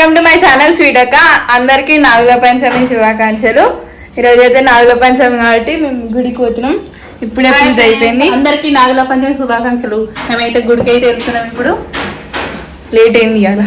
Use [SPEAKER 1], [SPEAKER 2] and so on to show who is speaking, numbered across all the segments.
[SPEAKER 1] Welcome to my channel స్వీటక్క అందరికీ నాగుల పంచమి శుభాకాంక్షలు. ఈరోజు అయితే నాగుల పంచమి కాబట్టి మేము గుడికి పోతున్నాం. ఇప్పుడే పూజ అయిపోయింది. అందరికీ నాగుల పంచమి శుభాకాంక్షలు. మేమైతే గుడికి అయితే వెళ్తున్నాం ఇప్పుడు. లేట్ అయింది కదా.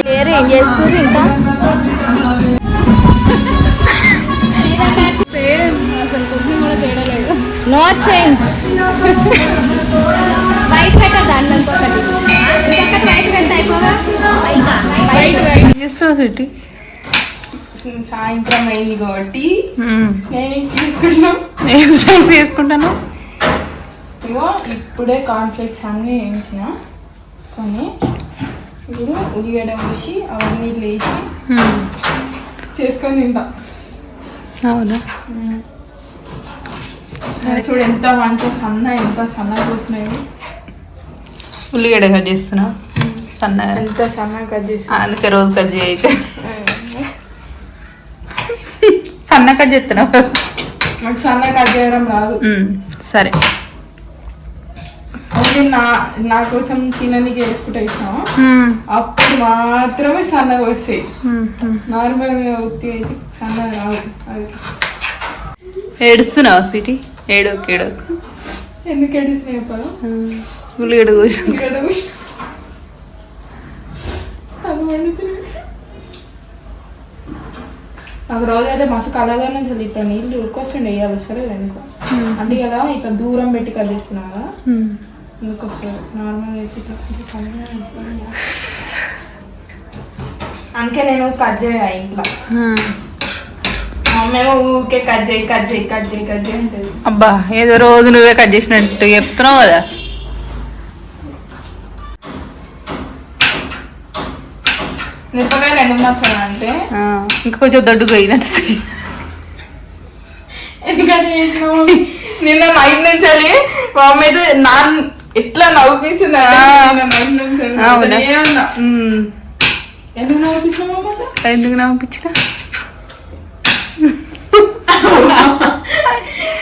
[SPEAKER 1] పేరు ఏం చేస్తుంది ఇంకా? నో చేంజ్ వైట్ పెట్ట దాంట్లో ఇంకొకటి ఇంకొకటి వైట్ పెడితే అయిపోగా వైట్ వైట్
[SPEAKER 2] చేస్తావు సిటీ
[SPEAKER 1] సాయంత్రం అయింది కాబట్టి స్నేహితులు తీసుకున్నాం
[SPEAKER 2] ఏం స్నాక్స్ చేసుకుంటాను?
[SPEAKER 1] ఇగో ఇప్పుడే కాన్ఫ్లెక్స్ అన్నీ వేయించిన. కొన్ని ఇప్పుడు ఉల్లిగడ్డ వేసి అవన్నీ లేచి చేసుకొని తింటా.
[SPEAKER 2] అవునా?
[SPEAKER 1] చూడు ఎంత మంచిగా సన్న ఎంత సన్నగా కూర్చున్నాయి
[SPEAKER 2] ఉల్లిగడ్డ కట్ చేస్తున్నా. సన్నగా.
[SPEAKER 1] ఎంత సన్నగా కట్ చేసి
[SPEAKER 2] అందుకే రోజు కట్ చేయి అయితే సన్న కట్ చేస్తున్నావు.
[SPEAKER 1] నాకు సన్నగా కట్ చేయడం రాదు.
[SPEAKER 2] సరే.
[SPEAKER 1] ఓన్లీ నా నా కోసం తిననీకి వేసుకుంటా అప్పుడు మాత్రమే సన్నగా వస్తాయి. నార్మల్గా ఉత్తి అయితే సన్నగా రావు. అది.
[SPEAKER 2] ఏడుస్తున్నావు సిటీ ఏడోకి ఏడోకు
[SPEAKER 1] ఎందుకు ఏడిస్తున్నాయి చెప్పాలి
[SPEAKER 2] ఉల్లిగడ్డ కోసి
[SPEAKER 1] ఉల్లిగడ్డ వేసి అది వండుతున్నాయి నాకు రోజు అయితే మస్తు కలగా నుంచి ఇట్లా నీళ్ళు ఉరికొస్తుండే వేయాలి వస్తారు ఎందుకో. అంటే ఇలా ఇక దూరం పెట్టి నార్మల్ అయితే ఇట్లా కలగా ఉంటుంది. అందుకే నేను కట్ చేయ ఇంట్లో.
[SPEAKER 2] ఉమ్.
[SPEAKER 1] మా అమ్మ ఏమో ఊకే కట్ చేయి కట్ చేయి కట్ చేయి కట్ చేయి
[SPEAKER 2] అబ్బా ఏదో రోజు నువ్వే కట్ చేసినట్టు చెప్తున్నావు కదా.
[SPEAKER 1] మిరపకాయలు ఎందుకు నచ్చాను అంటే
[SPEAKER 2] ఇంకా కొంచెం దొడ్డుగా అయినట్టు
[SPEAKER 1] ఎందుకంటే? నిన్న నైట్ నుంచి వెళ్ళి మా అమ్మ అయితే నాన్ ఎట్లా నవ్వుపిస్తుంది నిన్న ఎందుకు అట్లా?
[SPEAKER 2] ఎందుకు నవ్వుపించిన?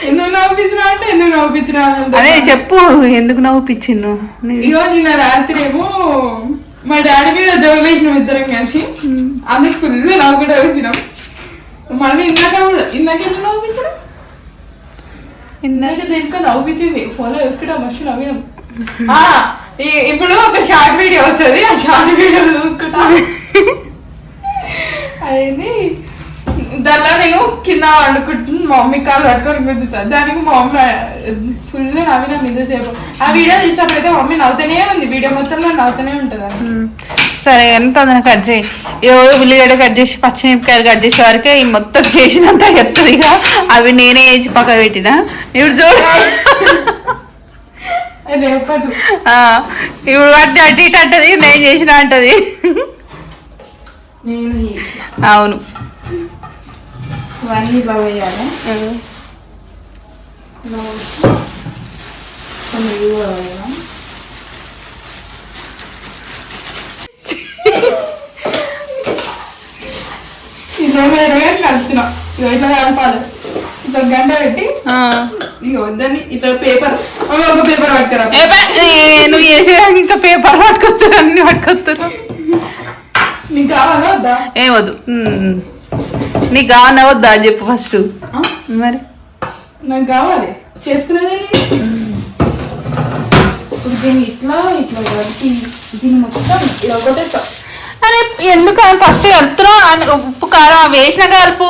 [SPEAKER 1] ఎందుకు నవ్వుపిస్తున్నావు అంటే ఎందుకు నవ్వుపిచ్చినావు అని
[SPEAKER 2] అదే. చెప్పు ఎందుకు నవ్వుపించిండు
[SPEAKER 1] ఇగో నిన్న రాత్రి ఏమో మా డాడీ మీద జోగులేసినాం ఇద్దరం కలిసి. అందుకు ఫుల్ నవ్వు కూడా వేసినాం. మళ్ళీ ఇందాక కూడా ఇందాక ఎందుకు నవ్వుపించినాం ఇందాక దేనికో నవ్వుపించింది ఫోన్లో చూసుకుంటా మస్తు నవ్వినాం. ఇప్పుడు ఒక షార్ట్ వీడియో వస్తుంది. ఆ షార్ట్ వీడియో చూసుకుంటా. అదేంది? దానిలో నేను కింద వండుకుంటున్నాను మా మమ్మీ కాలు పట్టుకొని గుర్తుతా దానికి మా మమ్మీ ఫుల్ నవ్వినా ఇంతసేపు. ఆ వీడియో చూసినప్పుడైతే మమ్మీ నవ్వుతూనే ఉంది. వీడియో మొత్తంలో నవ్వుతూనే ఉంటుంది
[SPEAKER 2] సరే ఎంత తొందరగా కట్ చేయి. ఏవో ఉల్లిగడ్డ కట్ చేసి పచ్చిమిరపకాయలు కట్ చేసే వరకే ఈ మొత్తం చేసినంత ఎత్తది ఇక. అవి నేనే వేసి పక్క పెట్టిన. ఇప్పుడు చూడు. ఇప్పుడు వాటి అటు ఇటు అంటది నేను చేసిన అంటది. అవును.
[SPEAKER 1] ఇవన్నీ ఇట్లా వేయాలి. ఇలా వేసి కొన్ని ఇవి కూడా వేయాలి. ఇరవై ఇరవై కలుపుతున్నా ఇగో ఇట్లా కలపాలి. ఇట్లా గంట పెట్టి. ఇగో దాన్ని ఇట్లా పేపర్ ఒక పేపర్ పట్టుకురా.
[SPEAKER 2] నువ్వు చేసేదానికి ఇంకా పేపర్ పట్టుకొస్తారు అన్ని పట్టుకొస్తారు.
[SPEAKER 1] నీకు కావాలా వద్దా?
[SPEAKER 2] ఏం వద్దు. నీకు కావన్నా వద్దా చెప్పు ఫస్ట్? మరి?
[SPEAKER 1] నాకు కావాలి. చేసుకునేది ఇప్పుడు దీన్ని ఇట్లా ఇట్లా దీన్ని మొత్తం ఇలా కొట్టేస్తా.
[SPEAKER 2] అరే ఎందుకు ఫస్ట్ కలుపుతున్నావు ఉప్పు కారం వేసిన కలుపు.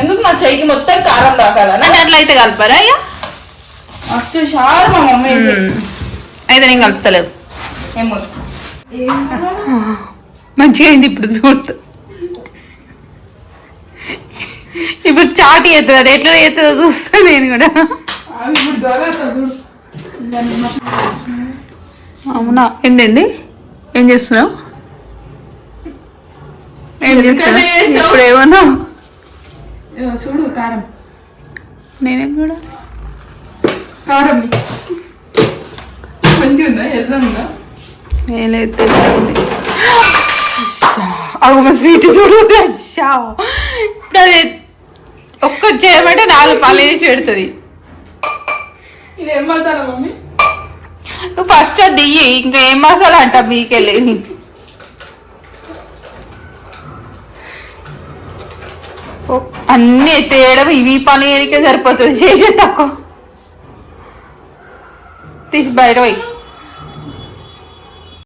[SPEAKER 1] ఎందుకు నా చెయ్యికి మొత్తం కారం తాకాలని
[SPEAKER 2] అంటే అట్లా అయితే కలపరా ఇక?
[SPEAKER 1] మస్తు షార్ మా మమ్మీ అయితే.
[SPEAKER 2] నేను కలుపుతలేవు.
[SPEAKER 1] ఏమో?
[SPEAKER 2] మంచిగా అయింది ఇప్పుడు చూడు. ఇప్పుడు చాటి అవుతుంది అది ఎట్లా అవుతుందో చూస్తా నేను కూడా. అవునా? ఏంది ఏం చేస్తున్నావు? ఏం చేస్తున్నావు? ఇప్పుడు ఏమన్నా?
[SPEAKER 1] చూడు కారం.
[SPEAKER 2] నేనేం కూడా
[SPEAKER 1] కారం. మంచిగా ఉందా? ఎర్ర ఉందా?
[SPEAKER 2] నేనైతే అవు స్వీట్ చూడు. ఇప్పుడు అది ఒక్క చేయమంటే నాలుగు పాలు వేసి పెడుతుంది.
[SPEAKER 1] ఇది మసాలా మమ్మీ?
[SPEAKER 2] నువ్వు ఫస్ట్ అది దియ్యి ఇంకా ఏం మసాలా అంట మీకెళ్ళి అన్నీ తేయడం ఇవి పని సరిపోతుంది చేసే తక్కువ. తీసి బయట పోయి.